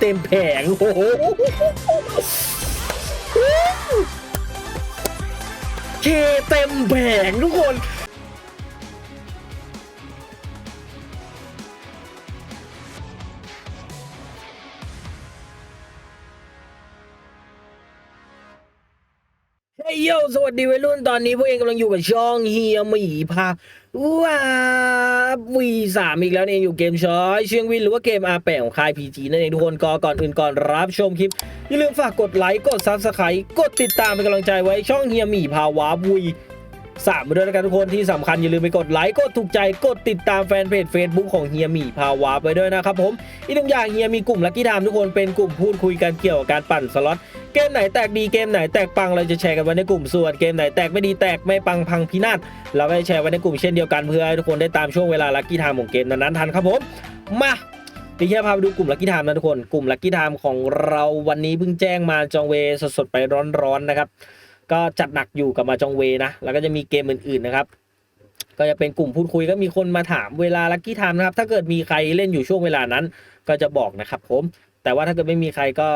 เต็มแผงโอ้โหเคเต็มแผงทุกคน ฮ้ยโยสวัสดีวัยรุ่นตอนนี้พวกเองกำลังอยู่กับช่องเฮียหมีพาว้าวีสามอีกแล้วเนี่ยอยู่เกมช้อยเชียงวินหรือว่าเกมอาแปของค่ายพีจีนั่นเองทุกคนก็ก่อนอื่นก่อนรับชมคลิป อย่าลืมฝากกดไลค์กดซับสไครต์กดติดตามเป็นกำลังใจไว้ช่องเฮียหมีพาวาวี สามด้วยนะครับทุกคนที่สำคัญอย่าลืมไปกดไลค์กดถูกใจกดติดตามแฟนเพจ Facebook ของเฮียมีพาวาไปด้วยนะครับผมอีกหนึ่งอย่างเฮียมีกลุ่มลักกี้ไทม์ทุกคนเป็นกลุ่มพูดคุยกันเกี่ยวกับการปั่นสล็อตเกมไหนแตกดีเกมไหนแตกปังเราจะแชร์กันไว้ในกลุ่มส่วนเกมไหนแตกไม่ดีแตกไม่ปังพังพินาศเราก็จะแชร์ไว้ในกลุ่มเช่นเดียวกันเพื่อให้ทุกคนได้ตามช่วงเวลาลักกี้ไทม์ของเกมนั้นๆทันครับผมมาเดี๋ยวเฮียพาไปดูกลุ่มลักกี้ไทม์นะทุกคน กลุ่มลักกี้ไทม์ของเราวันนี้เพิ่งแจ้งมาจองเวสดๆไปร้อนๆนะครับ ก็จัดหนักอยู่กับมาจองเวนะ แล้วก็จะมีเกมอื่นๆนะครับก็จะเป็นกลุ่มพูดคุยก็มีคนมาถามเวลาลักกี้ไทม์นะครับ ถ้าเกิดมีใครเล่นอยู่ช่วงเวลานั้น ก็จะบอกนะครับ ผม แต่ว่าถ้าเกิดไม่มีใครก็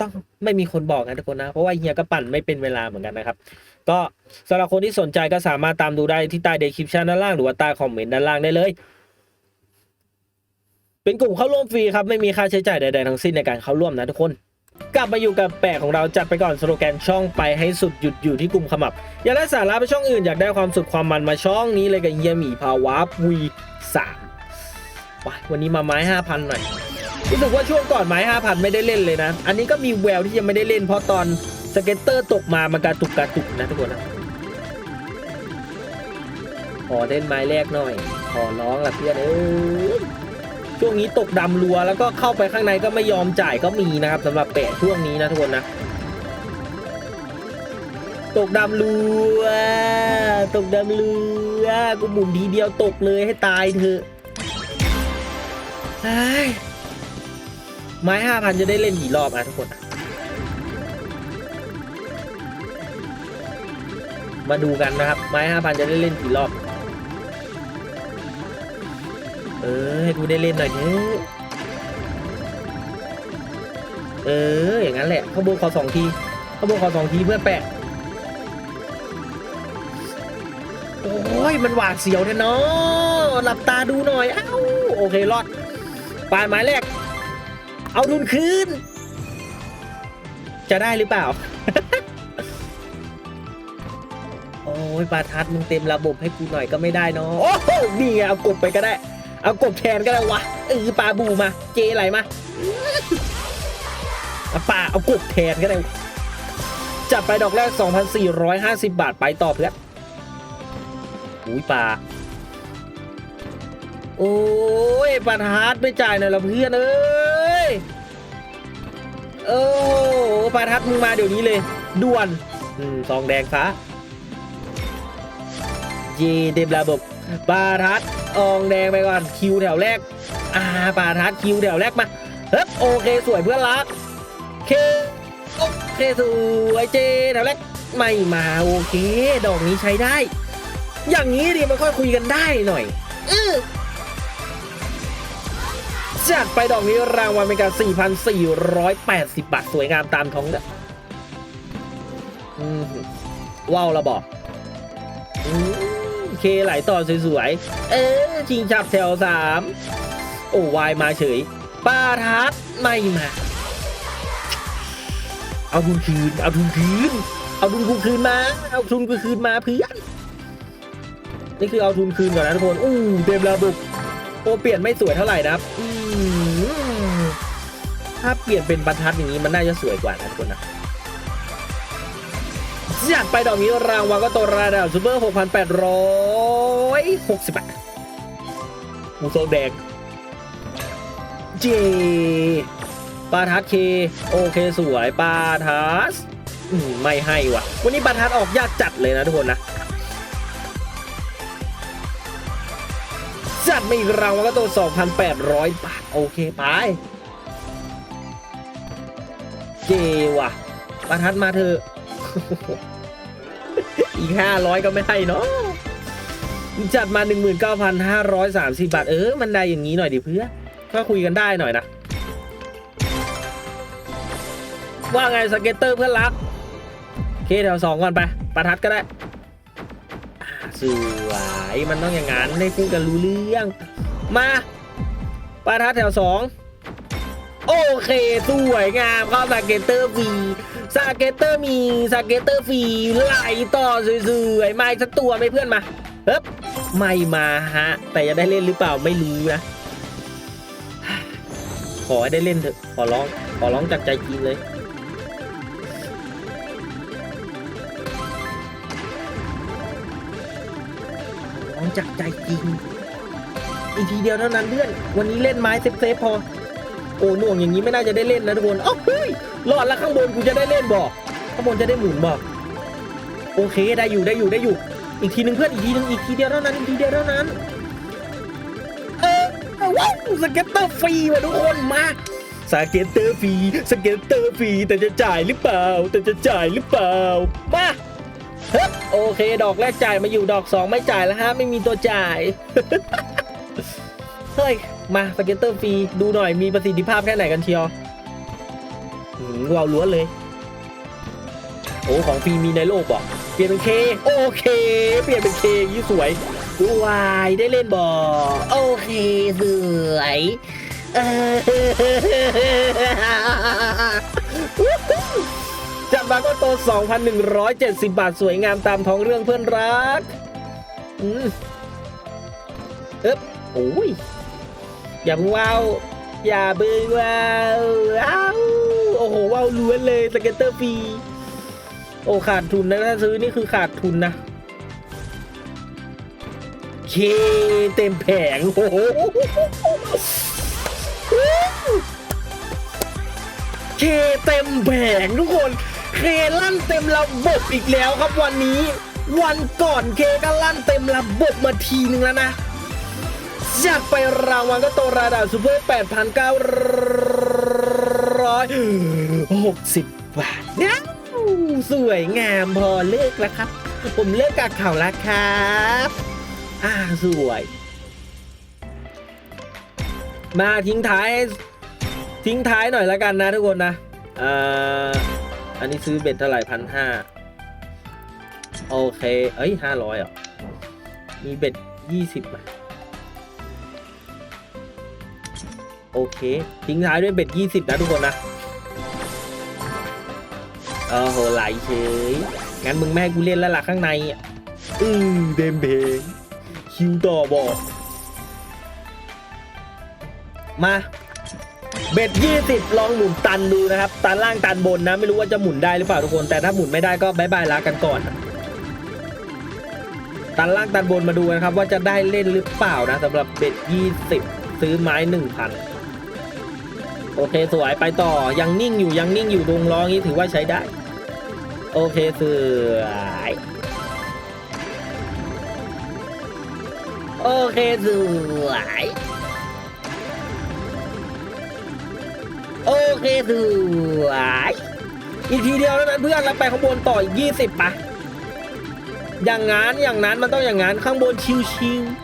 ต้องไม่มีคนบอกนะทุกคนนะ เพราะว่าเฮียก็ปั่นไม่เป็นเวลาเหมือนกันนะครับ ก็สำหรับคนที่สนใจก็สามารถตามดูได้ที่ใต้เดคริปชันด้านล่างหรือว่าใต้คอมเมนต์ด้านล่างได้เลย เป็นกลุ่มเข้าร่วมฟรีครับไม่มีค่าใช้จ่ายใดๆทั้งสิ้นในการเข้าร่วมนะทุกคน กลับมาอยู่กับแปะของเราจัดไปก่อนสโลแกนช่องไปให้สุดหยุดอยู่ที่กลุ่มขมับ อยากได้สาระไปช่องอื่นอยากได้ความสุดความมันมาช่องนี้เลยกับเฮียหมีภาวะวีสามวันนี้มาไม้ห้าพันหน่อยรู้สึกว่าช่วงก่อนไม้ห้าพันไม่ได้เล่นเลยนะ อันนี้ก็มีแววที่จะไม่ได้เล่นเพราะตอนสเก็ตเตอร์ตกมามันกระตุกกระตุกนะทุกคนนะขอเล่นไม้แรกหน่อย ขอร้องละเพื่อนเอ้ย ช่วงนี้ตกดำรัวแล้วก็เข้าไปข้างในก็ไม่ยอมจ่ายก็มีนะครับสำหรับแปะช่วงนี้นะทุกคนนะตกดำรัวตกดำรัวกูหมุนทีเดียวตกเลยให้ตายเถอะเฮ้ไม้ห้าพันจะได้เล่นกี่รอบอะทุกคน มาดูกันนะครับ ไม้ห้าพันจะได้เล่นกี่รอบ เออให้กูได้เล่นหน่อยเถอะเออ อย่างนั้นแหละข้างบนขอสองทีข้างบนขอสองทีเพื่อนแปะโอ้ยมันหวาดเสียวแท้เนาะหลับตาดูหน่อย เอ้า โอเค รอดปลายไม้แรก เอาทุนคืน จะได้หรือเปล่า โอ้ยปลาทัดมึงเต็มระบบให้กูหน่อยก็ไม่ได้เนาะโอ้โหนี่ไงเอากบไปก็ได้ เอากบแทนก็ได้วะเออปลาบูมา เจไหลมาเอาปลาเอากบแทนก็ได้ จัดไปดอกแรก 2,450 บาทไปต่อเพื่อนอุ้ยปลาโอ้ยปาทัดไม่จ่ายหน่อยละเพื่อนเอ้ยโอ้ปาทัดมึงมาเดี๋ยวนี้เลย ด่วนอืมซองแดงฟ้าเยเต็มระบบปาทัด อองแดงไปก่อนคิวแถวแรกอ่าปาทัดคิวแถวแรกมาเฮ้ยโอเคสวยเพื่อนรักเคโอเคสวยเจแถวแรกไม่มาโอเค ดอกนี้ใช้ได้ อย่างนี้ดิมันค่อยคุยกันได้หน่อยอือจัดไปดอกนี้รางวัลเป็นการ4,480 บาท สวยงามตามท้องเด้ออืมว้าวระบอกอืม เคไหลต่อสวยๆ เออชิงชับแถวสามโอ้วายมาเฉยป้าทัดไม่มา เอาทุนคืน เอาทุนคืน เอาทุนกูคืนมา เอาทุนกูคืนมาเพื่อน นี่คือเอาทุนคืนก่อนนะทุกคน อู้เต็มระบบโอเปลี่ยนไม่สวยเท่าไหร่นะครับถ้าเปลี่ยนเป็นบรรทัดอย่างนี้มันน่าจะสวยกว่านะทุกคนนะ จัดไปดอกนี้รางวัลก็ตัวระดับซูเปอร์6,860บาทหมูโซแดงเจปาทัดเค โอเคสวยปาทัสไม่ให้ว่ะ วันนี้ปาทัดออกยากจัดเลยนะทุกคนนะจัดมาอีกรางวัลก็ตัว 2,800 บาท โอเค ไป เจว่ะประทัดมาเถอะ อีกห้าร้อยก็ไม่ให้เนาะจัดมา 19,530 บาท เออ มันได้อย่างนี้หน่อยดิเพื่อก็คุยกันได้หน่อยนะ ว่าไงสเก็ตเตอร์เพื่อนรัก เคแถวสองก่อนไป ประทัดก็ได้สวยมันต้องอย่างนั้นให้พูดกันรู้เรื่อง มา ประทัดแถวสอง อเค สวยงามครับสเกตเตอร์ฟรีสเกตเตอร์มีสเกตเตอร์ฟรีไหลต่อสวยๆมาอีกสักตัวไหมเพื่อนมาเฮ้บไม่มาฮะ แต่จะได้เล่นหรือเปล่าไม่รู้นะ ขอให้ได้เล่นเถอะขอร้องขอร้องจากใจจริงเลยร้องจากใจจริงอีกทีเดียวเท่านั้นเพื่อน วันนี้เล่นไม้เซฟเซฟๆพอ โอ้หน่วงอย่างนี้ไม่น่าจะได้เล่นนะทุกคนอ้าเฮ้ยรอดแล้วข้างบนกูจะได้เล่นบอกข้างบนจะได้หมุนบอกโอเคได้อยู่ได้อยู่ได้อยู่ อีกทีหนึ่งเพื่อนอีกทีหนึ่งอีกทีเดียวเท่านั้นอีกทีเดียวเท่านั้นเออว้าวสเก็ตเตอร์ฟรีว่ะทุกคนมาสเก็ตเตอร์ฟรีสเก็ตเตอร์ฟรีแต่จะจ่ายหรือเปล่า แต่จะจ่ายหรือเปล่ามาเฮ้โอเค ดอกแรกจ่ายมาอยู่ดอกสองไม่จ่ายแล้วฮะไม่มีตัวจ่ายเฮ้ย มาสเก็ตเตอร์ฟรีดูหน่อยมีประสิทธิภาพแค่ไหนกันเชียวหืมว้าวล้วนเลย โอ้ของฟรีมีในโลกบอกเปลี่ยนเป็นเคโอเค เปลี่ยนเป็นเคยี่สวยวายได้เล่นบอโอเคสวยเออจัดมาก็โต 2,170 บาทสวยงามตามท้องเรื่องเพื่อนรัก อืมเอ๊บโอ้ย อย่าเพิ่งว้าวอย่าเบิ่งว้าวอ้าวโอ้โหว้าวล้วนเลยสเก็ตเตอร์ฟรีโอ้ขาดทุนนะถ้าซื้อนี่คือขาดทุนนะเคเต็มแผงโอ้โหเคเต็มแผงทุกคนเคลั่นเต็มระบบอีกแล้วครับวันนี้ วันก่อนเคก็ลั่นเต็มระบบมาทีนึงแล้วนะ จัดไปรางวัลก็โตราดาซูเปอร์8,960บาทเนี่ยสวยงามพอเลิกแล้วครับ ผมเลิกกับเขาแล้วครับ อ่าสวย มาทิ้งท้าย ทิ้งท้ายหน่อยแล้วกันนะทุกคนนะอ่าอันนี้ซื้อเบ็ดเท่าไหร่พันห้าโอเค เอ้ยห้าร้อยอะมีเบ็ดยี่สิบไห โอเค ทิ้งท้ายด้วยเบ็ดยี่สิบนะทุกคนนะโอ้โหไหลเฉย งั้นมึงแม่ให้กูเล่นแล้วล่ะข้างในอะอือเดมเพงคิวต่อบอก มาเบ็ดยี่สิบลองหมุนตันดูนะครับ ตันล่างตันบนนะ ไม่รู้ว่าจะหมุนได้หรือเปล่าทุกคน แต่ถ้าหมุนไม่ได้ก็บายบายลากันก่อน ตันล่างตันบนมาดูนะครับ ว่าจะได้เล่นหรือเปล่านะสำหรับเบ็ดยี่สิบซื้อไม้หนึ่งพัน โอเคสวยไปต่อยังนิ่งอยู่ยังนิ่งอยู่ตรงล้องี้ถือว่าใช้ได้ โอเคสวยโอเคสวยโอเคสวยอีกทีเดียวแล้วนั้นเพื่อนเราไปข้างบนต่ออีกยี่สิบปะอย่างงั้นอย่างนั้นมันต้องอย่างงั้นข้างบนชิวๆ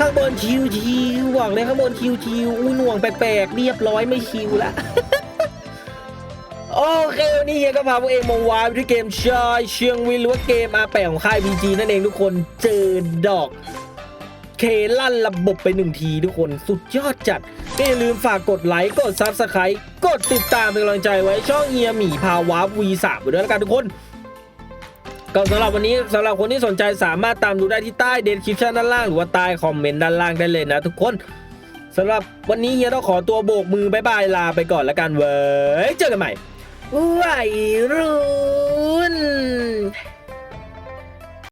ข้างบนชิวๆหวังเลยข้างบนชิวๆอุ้หน่วงแปลกๆเรียบร้อยไม่ชิวละโอเควันนี้เฮียก็พาพวกเองมาวายไปที่เกมชายเชียงวินหรือว่าเกมอาแปะของค่าย BG นั่นเองทุกคนเจอดอกเคลั่นระบบไปหนึ่งทีทุกคนสุดยอดจัดก็อย่าลืมฝากกดไลค์กดซับสไครต์กดติดตามเป็นกำลังใจไว้ช่องเฮียหมีพาวา V3 ไปด้วยแล้วกันทุกคน ก็สำหรับวันนี้สำหรับคนที่สนใจสามารถตามดูได้ที่ใต้เดสคริปชันด้านล่างหรือว่าใต้คอมเมนต์ด้านล่างได้เลยนะทุกคนสำหรับวันนี้เฮียต้องขอตัวโบกมือบายบายลาไปก่อนแล้วกันเว้ยเจอกันใหม่ไหวรุ่น